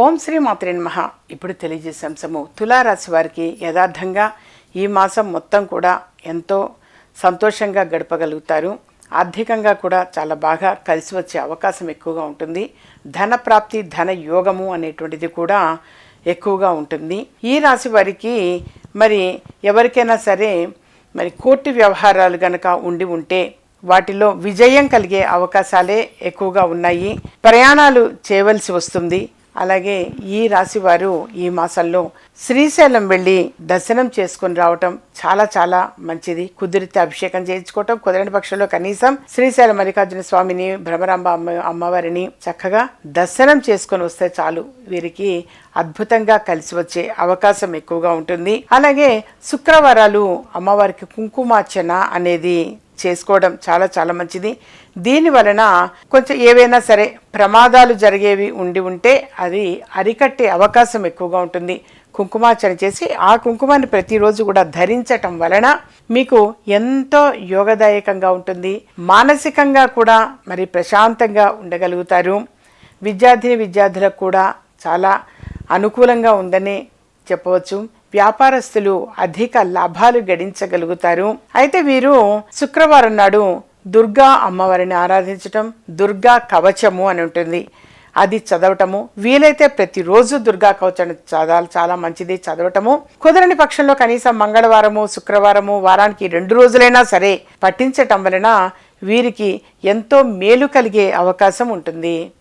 ఓం శ్రీ మాత్రే నమ. ఇప్పుడు తెలియజేసే అంశము తులారాశి వారికి యథార్థంగా ఈ మాసం మొత్తం కూడా ఎంతో సంతోషంగా గడపగలుగుతారు. ఆర్థికంగా కూడా చాలా బాగా కలిసి వచ్చే అవకాశం ఎక్కువగా ఉంటుంది. ధన ప్రాప్తి ధన యోగము అనేటువంటిది కూడా ఎక్కువగా ఉంటుంది. ఈ రాశి వారికి మరి ఎవరికైనా సరే మరి కోర్టు వ్యవహారాలు గనక ఉండి ఉంటే వాటిలో విజయం కలిగే అవకాశాలే ఎక్కువగా ఉన్నాయి. ప్రయాణాలు చేయవలసి వస్తుంది. అలాగే ఈ రాశివారు ఈ మాసంలో శ్రీశైలం వెళ్ళి దర్శనం చేసుకొని రావటం చాలా చాలా మంచిది. కుదిరితే అభిషేకం చేయించుకోవటం కుదరని పక్షంలో కనీసం శ్రీశైలం మల్లికార్జున స్వామిని భ్రమరాంబ అమ్మ అమ్మవారిని చక్కగా దర్శనం చేసుకొని వస్తే చాలు. వీరికి అద్భుతంగా కలిసి వచ్చే అవకాశం ఎక్కువగా ఉంటుంది. అలాగే శుక్రవారాలు అమ్మవారికి కుంకుమార్చన అనేది చేసుకోవడం చాలా చాలా మంచిది. దీని వలన కొంచెం ఏవైనా సరే ప్రమాదాలు జరిగేవి ఉండి ఉంటే అది అరికట్టే అవకాశం ఎక్కువగా ఉంటుంది. కుంకుమార్చన చేసి ఆ కుంకుమాన్ని ప్రతిరోజు కూడా ధరించటం వలన మీకు ఎంతో యోగదాయకంగా ఉంటుంది. మానసికంగా కూడా మరి ప్రశాంతంగా ఉండగలుగుతారు. విద్యార్థిని విద్యార్థులకు కూడా చాలా అనుకూలంగా ఉందని చెప్పవచ్చు. వ్యాపారస్తులు అధిక లాభాలు గడించగలుగుతారు. అయితే వీరు శుక్రవారం నాడు దుర్గా అమ్మవారిని ఆరాధించటం దుర్గా కవచము అని ఉంటుంది. అది చదవటము వీలైతే ప్రతిరోజు దుర్గా కవచం చదవాలి చాలా మంచిది చదవటము. కుదరని పక్షంలో కనీసం మంగళవారము శుక్రవారము వారానికి రెండు రోజులైనా సరే పఠించటం వలన వీరికి ఎంతో మేలు కలిగే అవకాశం ఉంటుంది.